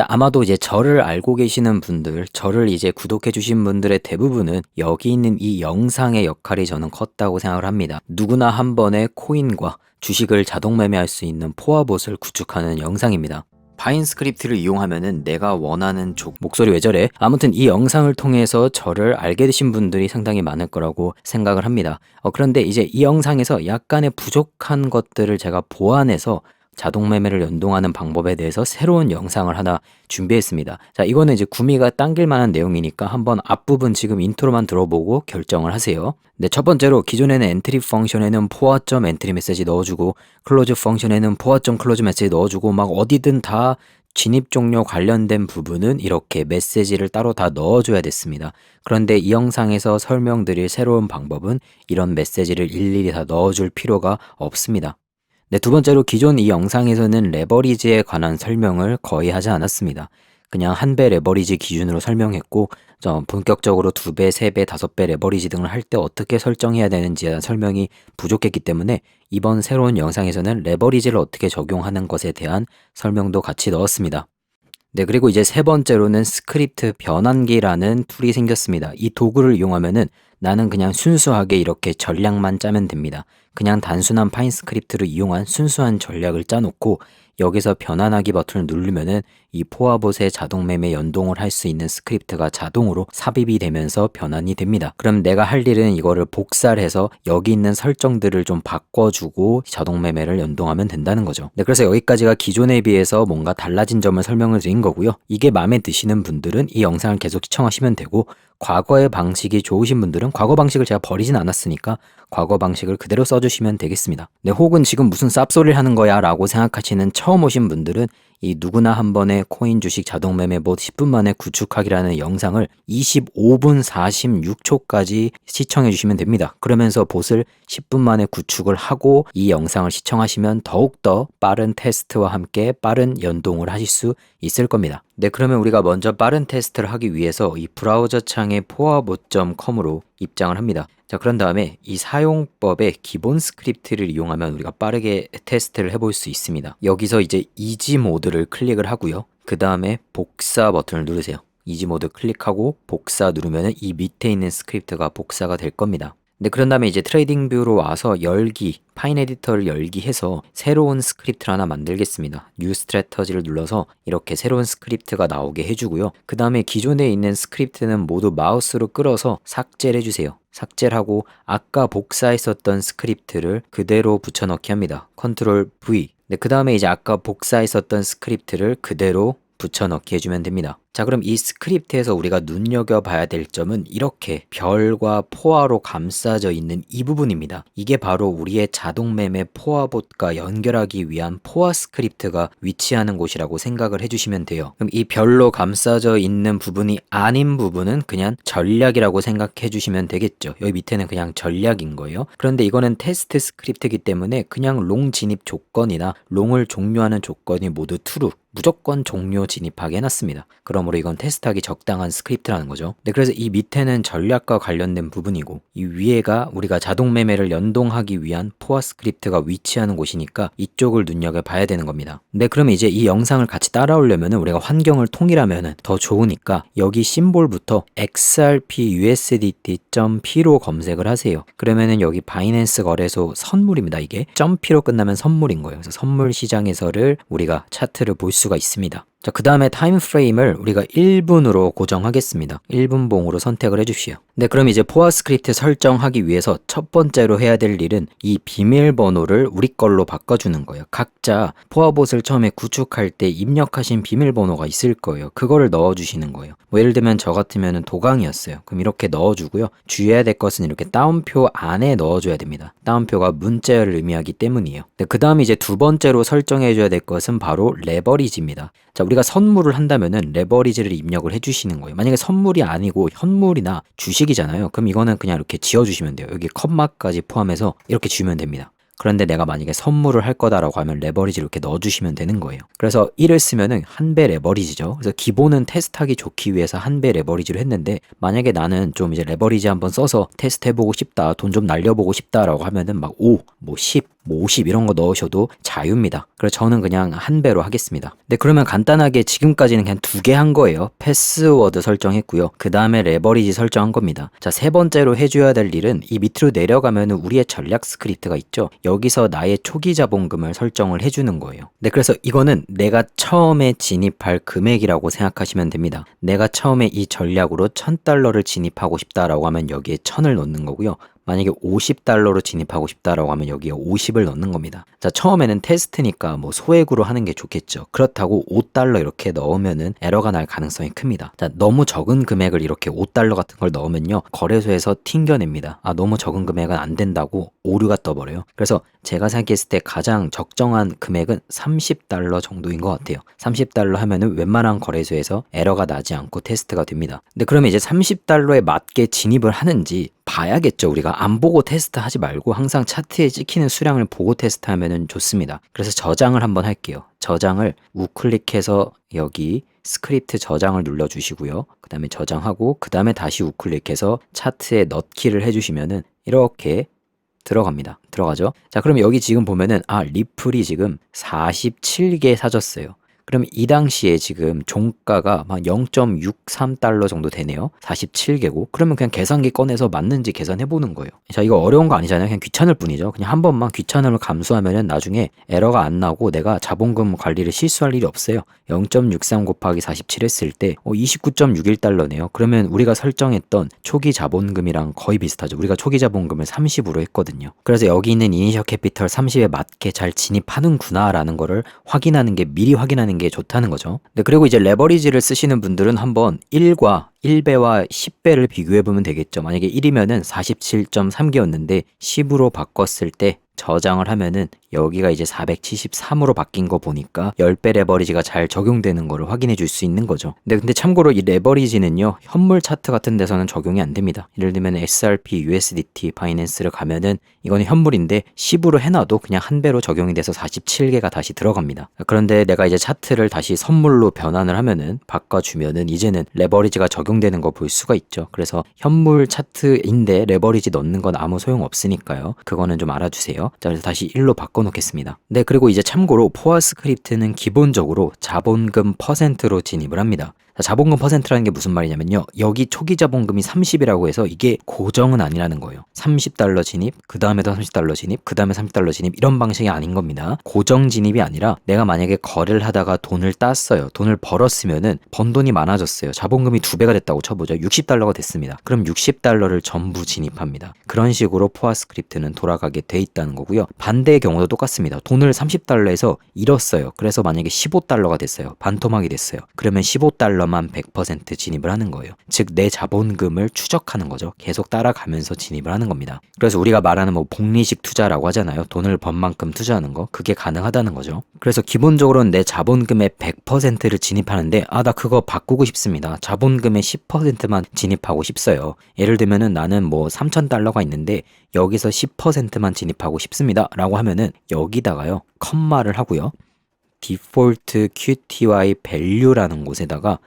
자, 아마도 이제 저를 알고 계시는 분들, 저를 이제 구독해 주신 분들의 대부분은 여기 있는 이 영상의 역할이 저는 컸다고 생각을 합니다. 누구나 한 번에 코인과 주식을 자동 매매할 수 있는 포화봇을 구축하는 영상입니다. 파인 스크립트를 이용하면은 내가 원하는 족 목소리 왜 저래? 아무튼 이 영상을 통해서 저를 알게 되신 분들이 상당히 많을 거라고 생각을 합니다. 어, 그런데 이제 이 영상에서 약간의 부족한 것들을 제가 보완해서 자동 매매를 연동하는 방법에 대해서 새로운 영상을 하나 준비했습니다. 자, 이거는 이제 구미가 당길 만한 내용이니까 한번 앞부분 지금 인트로만 들어보고 결정을 하세요. 네, 첫 번째로 기존에는 엔트리 펑션에는 포화점 엔트리 메시지 넣어주고 클로즈 펑션에는 포화점 클로즈 메시지 넣어주고 막 어디든 다 진입 종료 관련된 부분은 이렇게 메시지를 따로 다 넣어줘야 됐습니다. 그런데 이 영상에서 설명드릴 새로운 방법은 이런 메시지를 일일이 다 넣어줄 필요가 없습니다. 네, 두 번째로 기존 이 영상에서는 레버리지에 관한 설명을 거의 하지 않았습니다. 그냥 한 배 레버리지 기준으로 설명했고, 저 본격적으로 두 배, 세 배, 다섯 배 레버리지 등을 할 때 어떻게 설정해야 되는지에 대한 설명이 부족했기 때문에 이번 새로운 영상에서는 레버리지를 어떻게 적용하는 것에 대한 설명도 같이 넣었습니다. 네, 그리고 이제 세 번째로는 스크립트 변환기라는 툴이 생겼습니다. 이 도구를 이용하면은 나는 그냥 순수하게 이렇게 전략만 짜면 됩니다. 그냥 단순한 파인 스크립트를 이용한 순수한 전략을 짜놓고 여기서 변환하기 버튼을 누르면은 이 포화봇의 자동 매매 연동을 할 수 있는 스크립트가 자동으로 삽입이 되면서 변환이 됩니다. 그럼 내가 할 일은 이거를 복사를 해서 여기 있는 설정들을 좀 바꿔주고 자동 매매를 연동하면 된다는 거죠. 네, 그래서 여기까지가 기존에 비해서 뭔가 달라진 점을 설명을 드린 거고요. 이게 마음에 드시는 분들은 이 영상을 계속 시청하시면 되고 과거의 방식이 좋으신 분들은 과거 방식을 제가 버리진 않았으니까 과거 방식을 그대로 써주시면 되겠습니다. 네, 혹은 지금 무슨 쌉소리를 하는 거야 라고 생각하시는 처음 오신 분들은 이 누구나 한 번에 코인 주식 자동 매매 봇 10분 만에 구축하기라는 영상을 25분 46초까지 시청해 주시면 됩니다. 그러면서 봇을 10분 만에 구축을 하고 이 영상을 시청하시면 더욱더 빠른 테스트와 함께 빠른 연동을 하실 수 있을 겁니다. 네, 그러면 우리가 먼저 빠른 테스트를 하기 위해서 이 브라우저 창의 포화봇.com으로 입장을 합니다. 자, 그런 다음에 이 사용법의 기본 스크립트를 이용하면 우리가 빠르게 테스트를 해볼 수 있습니다. 여기서 이제 이지 모드를 클릭을 하고요. 그 다음에 복사 버튼을 누르세요. 이지 모드 클릭하고 복사 누르면 이 밑에 있는 스크립트가 복사가 될 겁니다. 네, 그런 다음에 이제 트레이딩 뷰로 와서 열기, 파인 에디터를 열기 해서 새로운 스크립트를 하나 만들겠습니다. 뉴 스트래터지를 눌러서 이렇게 새로운 스크립트가 나오게 해주고요. 그 다음에 기존에 있는 스크립트는 모두 마우스로 끌어서 삭제를 해주세요. 삭제를 하고 아까 복사했었던 스크립트를 그대로 붙여넣기 합니다. 컨트롤 V. 네, 그 다음에 이제 아까 복사했었던 스크립트를 그대로 붙여넣기 해주면 됩니다. 자, 그럼 이 스크립트에서 우리가 눈여겨봐야 될 점은 이렇게 별과 포화로 감싸져 있는 이 부분입니다. 이게 바로 우리의 자동 매매 포화봇과 연결하기 위한 포화 스크립트가 위치하는 곳이라고 생각을 해주시면 돼요. 그럼 이 별로 감싸져 있는 부분이 아닌 부분은 그냥 전략이라고 생각해 주시면 되겠죠. 여기 밑에는 그냥 전략인 거예요. 그런데 이거는 테스트 스크립트이기 때문에 그냥 롱 진입 조건이나 롱을 종료하는 조건이 모두 true 무조건 종료 진입하게 해놨습니다. 그 러므로 이건 테스트하기 적당한 스크립트라는 거죠. 네, 그래서 이 밑에는 전략과 관련된 부분이고 이 위에가 우리가 자동 매매를 연동하기 위한 포화 스크립트가 위치하는 곳이니까 이쪽을 눈여겨봐야 되는 겁니다. 네, 그러면 이제 이 영상을 같이 따라오려면 우리가 환경을 통일하면 더 좋으니까 여기 심볼부터 XRP USDT.P로 검색을 하세요. 그러면은 여기 바이낸스 거래소 선물입니다. 이게 .P로 끝나면 선물인 거예요. 그래서 선물 시장에서를 우리가 차트를 볼 수가 있습니다. 자, 그 다음에 타임 프레임을 우리가 1분으로 고정하겠습니다. 1분 봉으로 선택을 해주시오. 네, 그럼 이제 포화 스크립트 설정하기 위해서 첫 번째로 해야 될 일은 이 비밀번호를 우리 걸로 바꿔주는 거예요. 각자 포화봇을 처음에 구축할 때 입력하신 비밀번호가 있을 거예요. 그거를 넣어주시는 거예요. 뭐 예를 들면 저 같으면 도강이었어요. 그럼 이렇게 넣어주고요. 주의해야 될 것은 이렇게 다운표 안에 넣어줘야 됩니다. 다운표가 문자열을 의미하기 때문이에요. 네, 그 다음 이제 두 번째로 설정해줘야 될 것은 바로 레버리지입니다. 자, 우리가 선물을 한다면은 레버리지를 입력을 해주시는 거예요. 만약에 선물이 아니고 현물이나 주식이잖아요. 그럼 이거는 그냥 이렇게 지어주시면 돼요. 여기 컴마까지 포함해서 이렇게 주면 됩니다. 그런데 내가 만약에 선물을 할 거다라고 하면 레버리지를 이렇게 넣어주시면 되는 거예요. 그래서 1을 쓰면은 한 배 레버리지죠. 그래서 기본은 테스트하기 좋기 위해서 한 배 레버리지를 했는데 만약에 나는 좀 이제 레버리지 한번 써서 테스트 해보고 싶다, 돈 좀 날려보고 싶다라고 하면은 막 5, 뭐 10, 뭐 50 이런 거 넣으셔도 자유입니다. 그래서 저는 그냥 한 배로 하겠습니다. 네, 그러면 간단하게 지금까지는 그냥 두 개 한 거예요. 패스워드 설정했고요. 그 다음에 레버리지 설정한 겁니다. 자, 세 번째로 해줘야 될 일은 이 밑으로 내려가면 우리의 전략 스크립트가 있죠. 여기서 나의 초기 자본금을 설정을 해주는 거예요. 네, 그래서 이거는 내가 처음에 진입할 금액이라고 생각하시면 됩니다. 내가 처음에 이 전략으로 1000달러를 진입하고 싶다라고 하면 여기에 1000을 넣는 거고요. 만약에 50달러로 진입하고 싶다라고 하면 여기에 50을 넣는 겁니다. 자, 처음에는 테스트니까 뭐 소액으로 하는 게 좋겠죠. 그렇다고 5달러 이렇게 넣으면은 에러가 날 가능성이 큽니다. 자, 너무 적은 금액을 이렇게 5달러 같은 걸 넣으면요. 거래소에서 튕겨냅니다. 아, 너무 적은 금액은 안 된다고 오류가 떠버려요. 그래서 제가 생각했을 때 가장 적정한 금액은 30달러 정도인 것 같아요. 30달러 하면은 웬만한 거래소에서 에러가 나지 않고 테스트가 됩니다. 근데 그러면 이제 30달러에 맞게 진입을 하는지 봐야겠죠. 우리가 안 보고 테스트하지 말고 항상 차트에 찍히는 수량을 보고 테스트하면 좋습니다. 그래서 저장을 한번 할게요. 저장을 우클릭해서 여기 스크립트 저장을 눌러주시고요. 그 다음에 저장하고 그 다음에 다시 우클릭해서 차트에 넣기를 해주시면은 이렇게 들어갑니다. 들어가죠. 자, 그럼 여기 지금 보면은 아 리플이 지금 47개 사줬어요. 그럼 이 당시에 지금 종가가 막 0.63달러 정도 되네요. 47개고. 그러면 그냥 계산기 꺼내서 맞는지 계산해 보는 거예요. 자, 이거 어려운 거 아니잖아요. 그냥 귀찮을 뿐이죠. 그냥 한 번만 귀찮음을 감수하면은 나중에 에러가 안 나고 내가 자본금 관리를 실수할 일이 없어요. 0.63 곱하기 47 했을 때 어, 29.61달러네요. 그러면 우리가 설정했던 초기 자본금이랑 거의 비슷하죠. 우리가 초기 자본금을 30으로 했거든요. 그래서 여기 있는 이니셜 캐피털 30에 맞게 잘 진입하는구나라는 거를 확인하는 게 미리 확인하는 게 좋다는 거죠. 네, 그리고 이제 레버리지를 쓰시는 분들은 한번 1과 1배와 10배를 비교해 보면 되겠죠. 만약에 1이면은 47.3개였는데 10으로 바꿨을 때 저장을 하면은 여기가 이제 473으로 바뀐 거 보니까 10배 레버리지가 잘 적용되는 거를 확인해 줄 수 있는 거죠. 근데, 근데 참고로 이 레버리지는요, 현물 차트 같은 데서는 적용이 안 됩니다. 예를 들면 SRP, USDT, 바이낸스를 가면은 이거는 현물인데 10으로 해놔도 그냥 한 배로 적용이 돼서 47개가 다시 들어갑니다. 그런데 내가 이제 차트를 다시 선물로 변환을 하면은 바꿔주면은 이제는 레버리지가 적용되는 거 볼 수가 있죠. 그래서 현물 차트인데 레버리지 넣는 건 아무 소용 없으니까요. 그거는 좀 알아주세요. 자, 그래서 다시 1로 바꿔 놓겠습니다. 네, 그리고 이제 참고로 포화 스크립트는 기본적으로 자본금 퍼센트로 진입을 합니다. 자, 자본금 퍼센트라는 게 무슨 말이냐면요. 여기 초기 자본금이 30이라고 해서 이게 고정은 아니라는 거예요. 30달러 진입, 그 다음에도 30달러 진입, 그 다음에 30달러 진입 이런 방식이 아닌 겁니다. 고정 진입이 아니라 내가 만약에 거래를 하다가 돈을 땄어요. 돈을 벌었으면은 번 돈이 많아졌어요. 자본금이 두 배가 됐다고 쳐보죠. 60달러가 됐습니다. 그럼 60달러를 전부 진입합니다. 그런 식으로 포화 스크립트는 돌아가게 돼 있다는 거고요. 반대의 경우도 똑같습니다. 돈을 30달러에서 잃었어요. 그래서 만약에 15달러가 됐어요. 반토막이 됐어요. 그러면 15달러 달러만 100% 진입을 하는 거예요. 즉 내 자본금을 추적하는 거죠. 계속 따라가면서 진입을 하는 겁니다. 그래서 우리가 말하는 뭐 복리식 투자라고 하잖아요. 돈을 번 만큼 투자하는 거 그게 가능하다는 거죠. 그래서 기본적으로는 내 자본금의 100%를 진입하는데 아 나 그거 바꾸고 싶습니다. 자본금의 10%만 진입하고 싶어요. 예를 들면은 나는 뭐 3,000달러가 있는데 여기서 10%만 진입하고 싶습니다. 라고 하면은 여기다가요. 컴마를 하고요. 디폴트 QTY value라는 곳에다가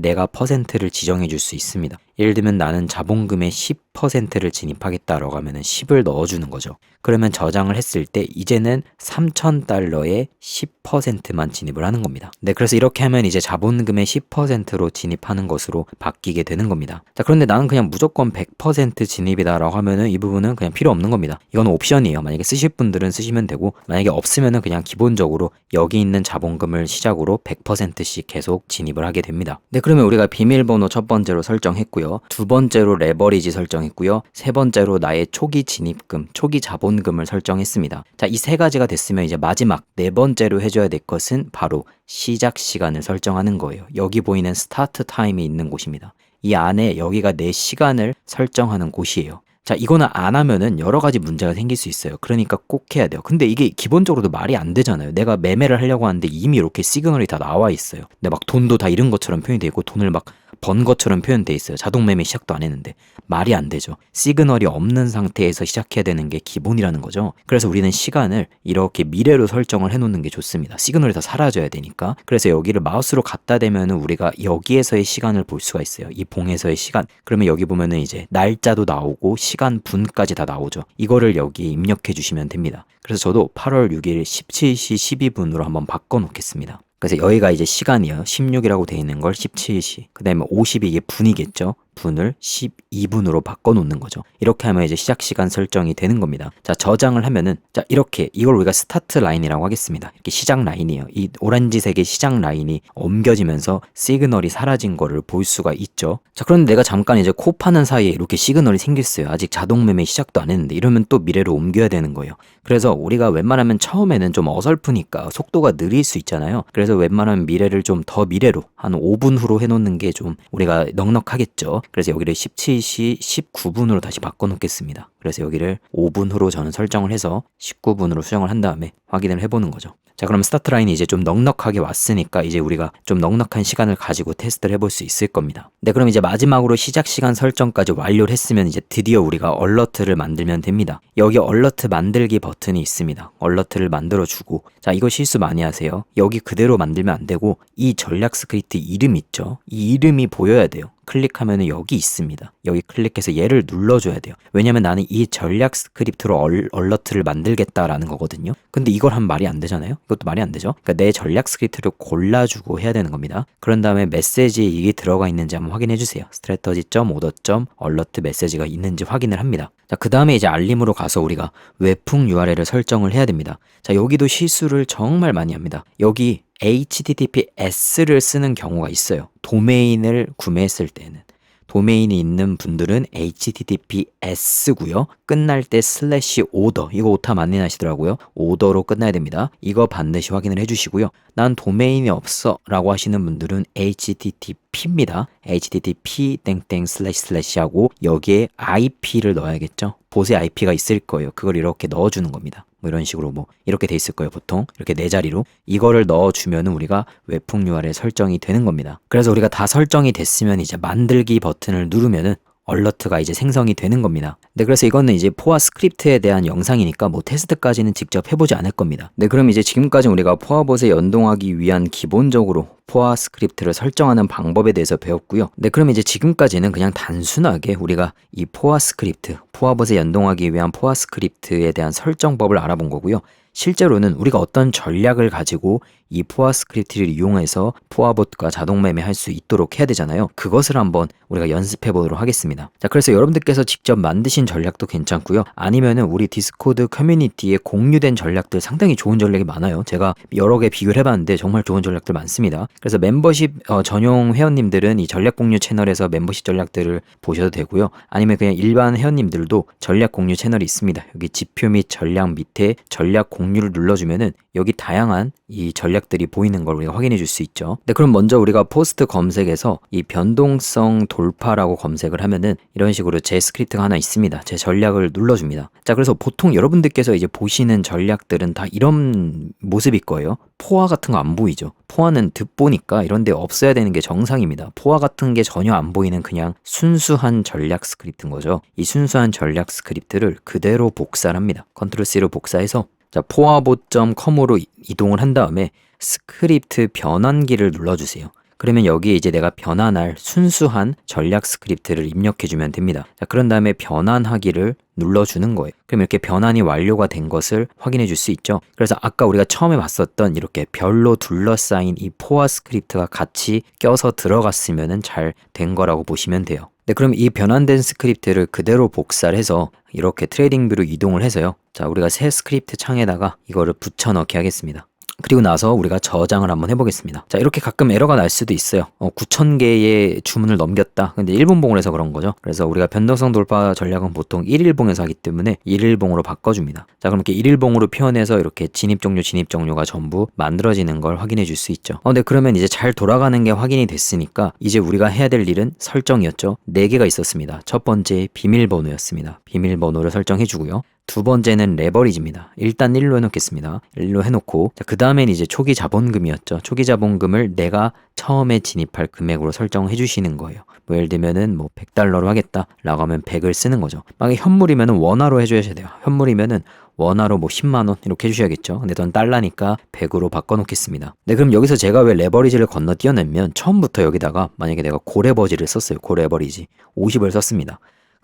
내가 퍼센트를 지정해 줄 수 있습니다. 예를 들면 나는 자본금의 10%를 진입하겠다라고 하면 10을 넣어주는 거죠. 그러면 저장을 했을 때 이제는 3,000달러의 10%만 진입을 하는 겁니다. 네, 그래서 이렇게 하면 이제 자본금의 10%로 진입하는 것으로 바뀌게 되는 겁니다. 자, 그런데 나는 그냥 무조건 100% 진입이다라고 하면은 이 부분은 그냥 필요 없는 겁니다. 이건 옵션이에요. 만약에 쓰실 분들은 쓰시면 되고 만약에 없으면은 그냥 기본적으로 여기 있는 자본금을 시작으로 100%씩 계속 진입을 하게 됩니다. 네, 그러면 우리가 비밀번호 첫 번째로 설정했고요. 두 번째로 레버리지 설정했고요. 세 번째로 나의 초기 진입금, 초기 자본금을 설정했습니다. 자, 이 세 가지가 됐으면 이제 마지막 네 번째로 해줘야 될 것은 바로 시작 시간을 설정하는 거예요. 여기 보이는 스타트 타임이 있는 곳입니다. 이 안에 여기가 내 시간을 설정하는 곳이에요. 자, 이거는 안 하면은 여러 가지 문제가 생길 수 있어요. 그러니까 꼭 해야 돼요. 근데 이게 기본적으로도 말이 안 되잖아요. 내가 매매를 하려고 하는데 이미 이렇게 시그널이 다 나와 있어요. 근데 막 돈도 다 잃은 것처럼 표현이 되고 돈을 막 번 것처럼 표현돼 있어요. 자동 매매 시작도 안 했는데 말이 안 되죠. 시그널이 없는 상태에서 시작해야 되는 게 기본이라는 거죠. 그래서 우리는 시간을 이렇게 미래로 설정을 해놓는 게 좋습니다. 시그널이 다 사라져야 되니까. 그래서 여기를 마우스로 갖다 대면은 우리가 여기에서의 시간을 볼 수가 있어요. 이 봉에서의 시간. 그러면 여기 보면은 이제 날짜도 나오고 시간 분까지 다 나오죠. 이거를 여기 입력해 주시면 됩니다. 그래서 저도 8월 6일 17시 12분으로 한번 바꿔 놓겠습니다. 그래서 여기가 이제 시간이요. 16이라고 돼 있는 걸 17시. 그 다음에 50이 이게 분이겠죠. 분을 12분으로 바꿔놓는 거죠. 이렇게 하면 이제 시작 시간 설정이 되는 겁니다. 자, 저장을 하면은, 자, 이렇게, 이걸 우리가 스타트 라인이라고 하겠습니다. 이렇게 시작 라인이에요. 이 오렌지색의 시작 라인이 옮겨지면서 시그널이 사라진 거를 볼 수가 있죠. 자, 그런데 내가 잠깐 이제 코 파는 사이에 이렇게 시그널이 생겼어요. 아직 자동 매매 시작도 안 했는데, 이러면 또 미래로 옮겨야 되는 거예요. 그래서 우리가 웬만하면 처음에는 좀 어설프니까 속도가 느릴 수 있잖아요. 그래서 웬만하면 미래를 좀 더 미래로 한 5분 후로 해놓는 게 좀 우리가 넉넉하겠죠. 그래서 여기를 17시 19분으로 다시 바꿔놓겠습니다. 그래서 여기를 5분 후로 저는 설정을 해서 19분으로 수정을 한 다음에 확인을 해보는 거죠. 자, 그럼 스타트 라인이 이제 좀 넉넉하게 왔으니까 이제 우리가 좀 넉넉한 시간을 가지고 테스트를 해볼 수 있을 겁니다. 네, 그럼 이제 마지막으로 시작 시간 설정까지 완료를 했으면 이제 드디어 우리가 얼러트를 만들면 됩니다. 여기 얼러트 만들기 버튼이 있습니다. 얼러트를 만들어주고 자, 이거 실수 많이 하세요. 여기 그대로 만들면 안 되고 이 전략 스크립트 이름 있죠? 이 이름이 보여야 돼요. 클릭하면 여기 있습니다. 여기 클릭해서 얘를 눌러줘야 돼요. 왜냐면 나는 이 전략 스크립트로 얼, 얼러트를 만들겠다라는 거거든요. 근데 이걸 하면 말이 안 되잖아요. 이것도 말이 안 되죠. 그러니까 내 전략 스크립트를 골라주고 해야 되는 겁니다. 그런 다음에 메시지에 이게 들어가 있는지 한번 확인해 주세요. strategy.order. alert 메시지가 있는지 확인을 합니다. 자, 그 다음에 이제 알림으로 가서 우리가 외풍 URL을 설정을 해야 됩니다. 자, 여기도 실수를 정말 많이 합니다. 여기 HTTPS를 쓰는 경우가 있어요. 도메인을 구매했을 때는. 도메인이 있는 분들은 HTTPS고요. 끝날 때 슬래시 오더 이거 오타 많이 나시더라고요. 오더로 끝나야 됩니다. 이거 반드시 확인을 해주시고요. 난 도메인이 없어 라고 하시는 분들은 HTTP입니다. HTTP 땡땡 슬래시 슬래시 하고 여기에 IP를 넣어야겠죠. 보세 IP가 있을 거예요. 그걸 이렇게 넣어주는 겁니다. 뭐 이런 식으로 뭐 이렇게 돼 있을 거예요 보통. 이렇게 네 자리로. 이거를 넣어주면은 우리가 웹풍 URL 설정이 되는 겁니다. 그래서 우리가 다 설정이 됐으면 이제 만들기 버튼을 누르면은 얼러트가 이제 생성이 되는 겁니다. 네, 그래서 이거는 이제 포화 스크립트에 대한 영상이니까 뭐 테스트까지는 직접 해보지 않을 겁니다. 네, 그럼 이제 지금까지 우리가 포화봇에 연동하기 위한 기본적으로 포화 스크립트를 설정하는 방법에 대해서 배웠고요. 네, 그럼 이제 지금까지는 그냥 단순하게 우리가 이 포화 스크립트, 포화봇에 연동하기 위한 포화 스크립트에 대한 설정법을 알아본 거고요. 실제로는 우리가 어떤 전략을 가지고 이 포화 스크립트를 이용해서 포화봇과 자동 매매할 수 있도록 해야 되잖아요. 그것을 한번 우리가 연습해 보도록 하겠습니다. 자, 그래서 여러분들께서 직접 만드신 전략도 괜찮고요. 아니면은 우리 디스코드 커뮤니티에 공유된 전략들 상당히 좋은 전략이 많아요. 제가 여러 개 비교를 해봤는데 정말 좋은 전략들 많습니다. 그래서 멤버십 어, 전용 회원님들은 이 전략 공유 채널에서 멤버십 전략들을 보셔도 되고요. 아니면 그냥 일반 회원님들도 전략 공유 채널이 있습니다. 여기 지표 및 전략 밑에 전략 공유 를 눌러주면은 여기 다양한 이 전략들이 보이는 걸 우리가 확인해 줄 수 있죠. 네, 그럼 먼저 우리가 포스트 검색에서 이 변동성 돌파라고 검색을 하면은 이런 식으로 제 스크립트가 하나 있습니다. 제 전략을 눌러줍니다. 자, 그래서 보통 여러분들께서 이제 보시는 전략들은 다 이런 모습일 거예요. 포화 같은 거 안 보이죠. 포화는 득보니까 이런 데 없어야 되는 게 정상입니다. 포화 같은 게 전혀 안 보이는 그냥 순수한 전략 스크립트인 거죠. 이 순수한 전략 스크립트를 그대로 복사를 합니다. 컨트롤 C로 복사해서 자, 포화봇.com으로 이동을 한 다음에 스크립트 변환기를 눌러주세요. 그러면 여기에 이제 내가 변환할 순수한 전략 스크립트를 입력해주면 됩니다. 자, 그런 다음에 변환하기를 눌러주는 거예요. 그럼 이렇게 변환이 완료가 된 것을 확인해 줄 수 있죠. 그래서 아까 우리가 처음에 봤었던 이렇게 별로 둘러싸인 이 포화 스크립트가 같이 껴서 들어갔으면 잘 된 거라고 보시면 돼요. 네, 그럼 이 변환된 스크립트를 그대로 복사를 해서 이렇게 트레이딩 뷰로 이동을 해서요. 자, 우리가 새 스크립트 창에다가 이거를 붙여 넣기 하겠습니다. 그리고 나서 우리가 저장을 한번 해보겠습니다. 자, 이렇게 가끔 에러가 날 수도 있어요. 어, 9,000개의 주문을 넘겼다. 근데 1분봉을 해서 그런 거죠. 그래서 우리가 변동성 돌파 전략은 보통 1일봉에서 하기 때문에 1일봉으로 바꿔줍니다. 자, 그럼 이렇게 1일봉으로 표현해서 이렇게 진입 종료, 진입 종료가 전부 만들어지는 걸 확인해 줄 수 있죠. 어, 네, 그러면 이제 잘 돌아가는 게 확인이 됐으니까 이제 우리가 해야 될 일은 설정이었죠. 4개가 있었습니다. 첫 번째 비밀번호였습니다. 비밀번호를 설정해 주고요. 두 번째는 레버리지입니다. 일단 1로 해놓겠습니다. 1로 해놓고 그 다음엔 이제 초기 자본금이었죠. 초기 자본금을 내가 처음에 진입할 금액으로 설정해 주시는 거예요. 뭐 예를 들면은 뭐 100달러로 하겠다라고 하면 100을 쓰는 거죠. 만약에 현물이면은 원화로 해줘야 돼요. 현물이면은 원화로 뭐 10만 원 이렇게 해주셔야겠죠. 근데 전 달러니까 100으로 바꿔놓겠습니다. 네, 그럼 여기서 제가 왜 레버리지를 건너뛰어내면 처음부터 여기다가 만약에 내가 고레버지를 썼어요. 고레버리지 50을 썼습니다.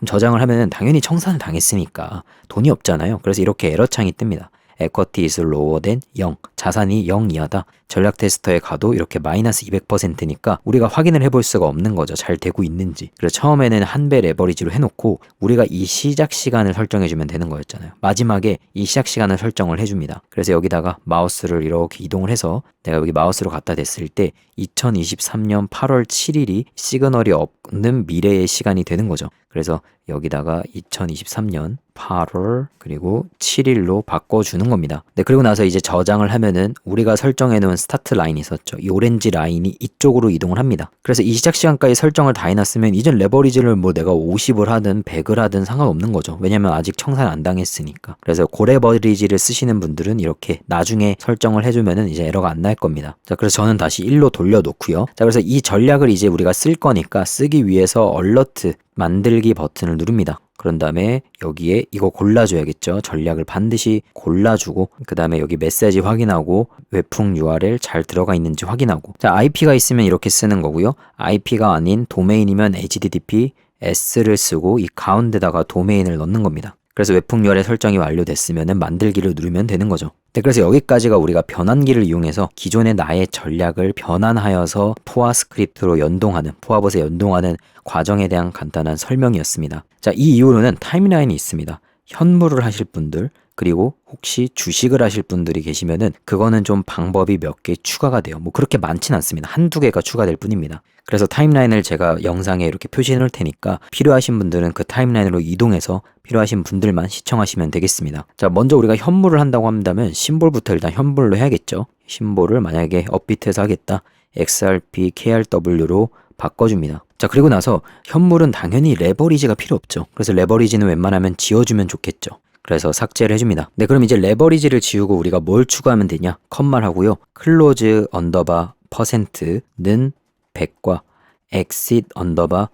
저장을 하면은 당연히 청산을 당했으니까 돈이 없잖아요. 그래서 이렇게 에러 창이 뜹니다. equity is lower than 0. 자산이 0 이하다. 전략 테스터에 가도 이렇게 마이너스 200%니까 우리가 확인을 해볼 수가 없는 거죠. 잘 되고 있는지. 그래서 처음에는 한 배 레버리지로 해놓고 우리가 이 시작 시간을 설정해주면 되는 거였잖아요. 마지막에 이 시작 시간을 설정을 해줍니다. 그래서 여기다가 마우스를 이렇게 이동을 해서 내가 여기 마우스로 갖다 댔을 때 2023년 8월 7일이 시그널이 없는 미래의 시간이 되는 거죠. 그래서 여기다가 2023년 8월 그리고 7일로 바꿔주는 겁니다. 네, 그리고 나서 이제 저장을 하면은 우리가 설정해 놓은 스타트 라인이 있었죠. 이 오렌지 라인이 이쪽으로 이동을 합니다. 그래서 이 시작 시간까지 설정을 다 해놨으면 이젠 레버리지를 뭐 내가 50을 하든 100을 하든 상관없는 거죠. 왜냐면 아직 청산 안 당했으니까. 그래서 고레버리지를 쓰시는 분들은 이렇게 나중에 설정을 해주면은 이제 에러가 안 날 겁니다. 자, 그래서 저는 다시 1로 돌려놓고요. 자, 그래서 이 전략을 이제 우리가 쓸 거니까 쓰기 위해서 얼러트 만들기 버튼을 누릅니다. 그런 다음에 여기에 이거 골라줘야겠죠. 전략을 반드시 골라주고 그 다음에 여기 메시지 확인하고 외풍 URL 잘 들어가 있는지 확인하고 자 IP가 있으면 이렇게 쓰는 거고요. IP가 아닌 도메인이면 HTTP S를 쓰고 이 가운데다가 도메인을 넣는 겁니다. 그래서 외풍 URL 설정이 완료됐으면 만들기를 누르면 되는 거죠. 네, 그래서 여기까지가 우리가 변환기를 이용해서 기존의 나의 전략을 변환하여서 포화 스크립트로 연동하는, 포화봇에 연동하는 과정에 대한 간단한 설명이었습니다. 자, 이 이후로는 타임라인이 있습니다. 현물을 하실 분들, 그리고 혹시 주식을 하실 분들이 계시면은 그거는 좀 방법이 몇 개 추가가 돼요. 뭐 그렇게 많진 않습니다. 한두 개가 추가될 뿐입니다. 그래서 타임라인을 제가 영상에 이렇게 표시해 놓을 테니까 필요하신 분들은 그 타임라인으로 이동해서 필요하신 분들만 시청하시면 되겠습니다. 자, 먼저 우리가 현물을 한다고 한다면 심볼부터 일단 현물로 해야겠죠. 심볼을 만약에 업비트에서 하겠다. XRP, KRW로 바꿔줍니다. 자, 그리고 나서 현물은 당연히 레버리지가 필요 없죠. 그래서 레버리지는 웬만하면 지워주면 좋겠죠. 그래서 삭제를 해줍니다. 네, 그럼 이제 레버리지를 지우고 우리가 뭘 추가하면 되냐? 컷말 하고요. 클로즈 언더바 퍼센트는 100과 exit 언더바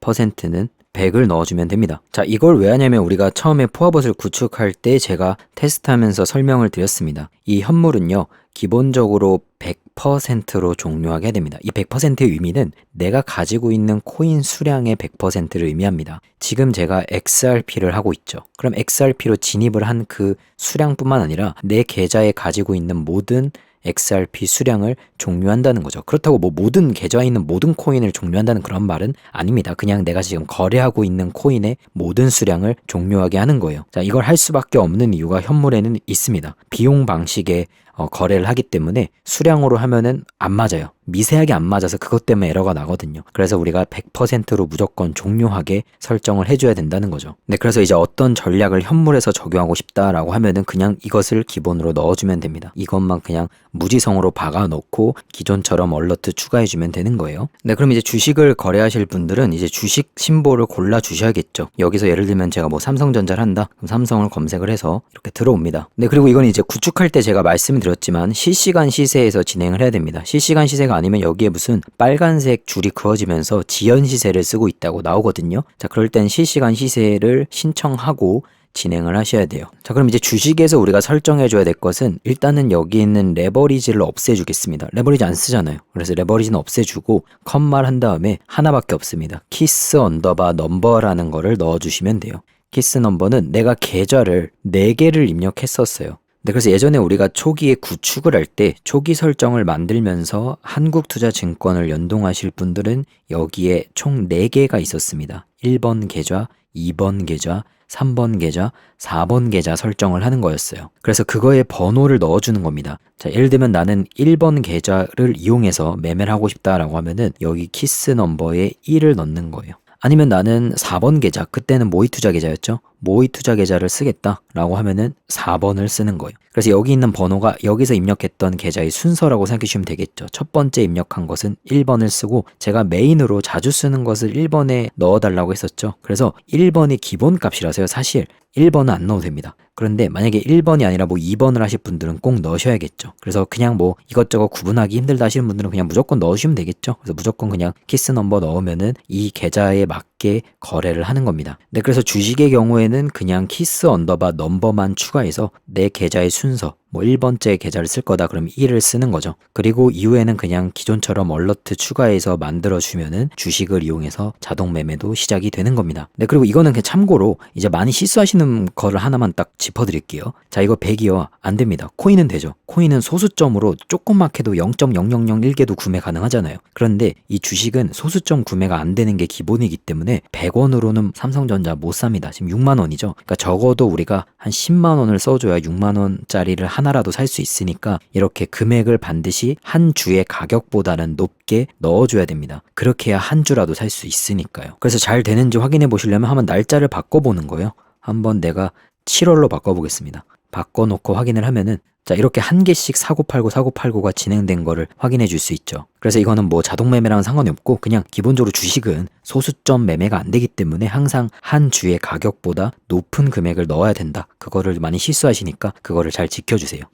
퍼센트는 100을 넣어주면 됩니다. 자, 이걸 왜 하냐면 우리가 처음에 포화봇을 구축할 때 제가 테스트하면서 설명을 드렸습니다. 이 현물은요, 기본적으로 100%로 종료하게 됩니다. 이 100%의 의미는 내가 가지고 있는 코인 수량의 100%를 의미합니다. 지금 제가 XRP를 하고 있죠. 그럼 XRP로 진입을 한 그 수량뿐만 아니라 내 계좌에 가지고 있는 모든 XRP 수량을 종료한다는 거죠. 그렇다고 뭐 모든 계좌에 있는 모든 코인을 종료한다는 그런 말은 아닙니다. 그냥 내가 지금 거래하고 있는 코인의 모든 수량을 종료하게 하는 거예요. 자, 이걸 할 수밖에 없는 이유가 현물에는 있습니다. 비용 방식의 어, 거래를 하기 때문에 수량으로 하면은 안 맞아요. 미세하게 안 맞아서 그것 때문에 에러가 나거든요. 그래서 우리가 100%로 무조건 종료하게 설정을 해줘야 된다는 거죠. 네, 그래서 이제 어떤 전략을 현물에서 적용하고 싶다라고 하면은 그냥 이것을 기본으로 넣어주면 됩니다. 이것만 그냥 무지성으로 박아 놓고 기존처럼 얼러트 추가해주면 되는 거예요. 네, 그럼 이제 주식을 거래하실 분들은 이제 주식 심볼을 골라 주셔야겠죠. 여기서 예를 들면 제가 뭐 삼성전자를 한다. 그럼 삼성을 검색을 해서 이렇게 들어옵니다. 네, 그리고 이건 이제 구축할 때 제가 말씀드렸 지만 실시간 시세에서 진행을 해야 됩니다. 실시간 시세가 아니면 여기에 무슨 빨간색 줄이 그어지면서 지연 시세를 쓰고 있다고 나오거든요. 자, 그럴 땐 실시간 시세를 신청하고 진행을 하셔야 돼요. 자, 그럼 이제 주식에서 우리가 설정해 줘야 될 것은 일단은 여기 있는 레버리지를 없애 주겠습니다. 레버리지 안 쓰잖아요. 그래서 레버리지는 없애 주고 컴말 한 다음에 하나밖에 없습니다. 키스 언더바 넘버라는 거를 넣어 주시면 돼요. 키스 넘버는 내가 계좌를 4개를 입력했었어요. 네, 그래서 예전에 우리가 초기에 구축을 할 때 초기 설정을 만들면서 한국투자증권을 연동하실 분들은 여기에 총 4개가 있었습니다. 1번 계좌, 2번 계좌, 3번 계좌, 4번 계좌 설정을 하는 거였어요. 그래서 그거에 번호를 넣어주는 겁니다. 자, 예를 들면 나는 1번 계좌를 이용해서 매매를 하고 싶다라고 하면은 여기 키스 넘버에 1을 넣는 거예요. 아니면 나는 4번 계좌, 그때는 모의 투자 계좌였죠. 모의 투자 계좌를 쓰겠다 라고 하면은 4번을 쓰는 거예요. 그래서 여기 있는 번호가 여기서 입력했던 계좌의 순서라고 생각해 주시면 되겠죠. 첫 번째 입력한 것은 1번을 쓰고 제가 메인으로 자주 쓰는 것을 1번에 넣어달라고 했었죠. 그래서 1번이 기본 값이라서요. 사실 1번은 안 넣어도 됩니다. 그런데 만약에 1번이 아니라 뭐 2번을 하실 분들은 꼭 넣으셔야겠죠. 그래서 그냥 뭐 이것저것 구분하기 힘들다 하시는 분들은 그냥 무조건 넣으시면 되겠죠. 그래서 무조건 그냥 키스 넘버 넣으면은 이 계좌에 맞게 거래를 하는 겁니다. 네, 그래서 주식의 경우에는 그냥 키스 언더바 넘버만 추가해서 내 계좌의 순서 뭐 1번째 계좌를 쓸 거다 그럼 1을 쓰는 거죠. 그리고 이후에는 그냥 기존처럼 얼러트 추가해서 만들어 주면은 주식을 이용해서 자동 매매도 시작이 되는 겁니다. 네, 그리고 이거는 그냥 참고로 이제 많이 실수하시는 거를 하나만 딱 짚어 드릴게요. 자, 이거 100이요. 안 됩니다. 코인은 되죠. 코인은 소수점으로 조금만 해도 0.0001개도 구매 가능하잖아요. 그런데 이 주식은 소수점 구매가 안 되는 게 기본이기 때문에 100원으로는 삼성전자 못 삽니다. 지금 6만 원이죠. 그러니까 적어도 우리가 한 10만 원을 써줘야 6만 원짜리를 하나라도 살 수 있으니까 이렇게 금액을 반드시 한 주의 가격보다는 높게 넣어줘야 됩니다. 그렇게 해야 한 주라도 살 수 있으니까요. 그래서 잘 되는지 확인해 보시려면 한번 날짜를 바꿔보는 거예요. 한번 내가 7월로 바꿔보겠습니다. 바꿔놓고 확인을 하면은 자 이렇게 한 개씩 사고 팔고 사고 팔고가 진행된 거를 확인해 줄 수 있죠. 그래서 이거는 뭐 자동 매매랑은 상관이 없고 그냥 기본적으로 주식은 소수점 매매가 안 되기 때문에 항상 한 주의 가격보다 높은 금액을 넣어야 된다. 그거를 많이 실수하시니까 그거를 잘 지켜주세요.